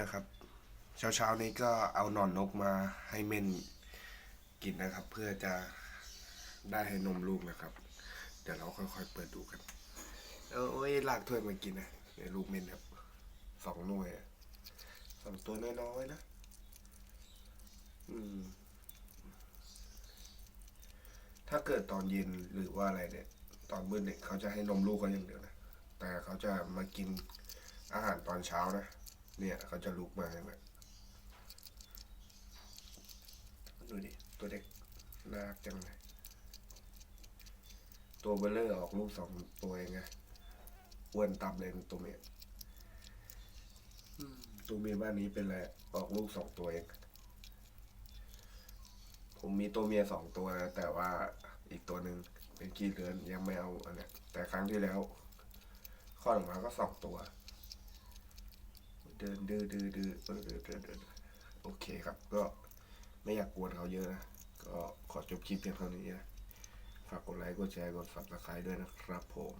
นะครับ เช้าเช้าๆนี้ก็เอาหนอนนกมาให้เม่นกินนะครับ เพื่อจะได้ให้นมลูกนะครับ เดี๋ยวเราค่อยๆเปิดดูกันเออโอ้ยลากถ้วยมากินนะเดี๋ยวลูกเม่นครับสองหน่วยสองตัวน้อยๆนะอืมถ้าเกิดตอนเย็นหรือว่าอะไรเนี่ยตอนมืดเนี่ยเขาจะให้นมลูกเขาอย่างเดียวนะแต่เขาจะมากินอาหารตอนเช้านะ เนี่ยเขาจะลุกมาเห็นไหมดูดิ ตัวเด็กน่ารักจังเลย ตัวเบลเลอร์ออกลูกสองตัวเองไงอ้วนตับเลยตัวเมียตัวเมียบ้านนี้เป็นไรออกลูกสองตัวเอง ผมมีตัวเมียสองตัวนะแต่ว่าอีกตัวหนึ่งเป็นขี้เลือนยังไม่เอาอันเนี้ยแต่ครั้งที่แล้วคลอออกมาก็สองตัว เดินดื้อดื้อดื้อเออเดินเดินเดินโอเคครับ ก็ไม่อยากกวนเขาเยอะนะ ก็ขอจบคลิปเพียงเท่านี้นะ ฝากกดไลค์ กดแชร์ กด subscribe ด้วยนะครับผม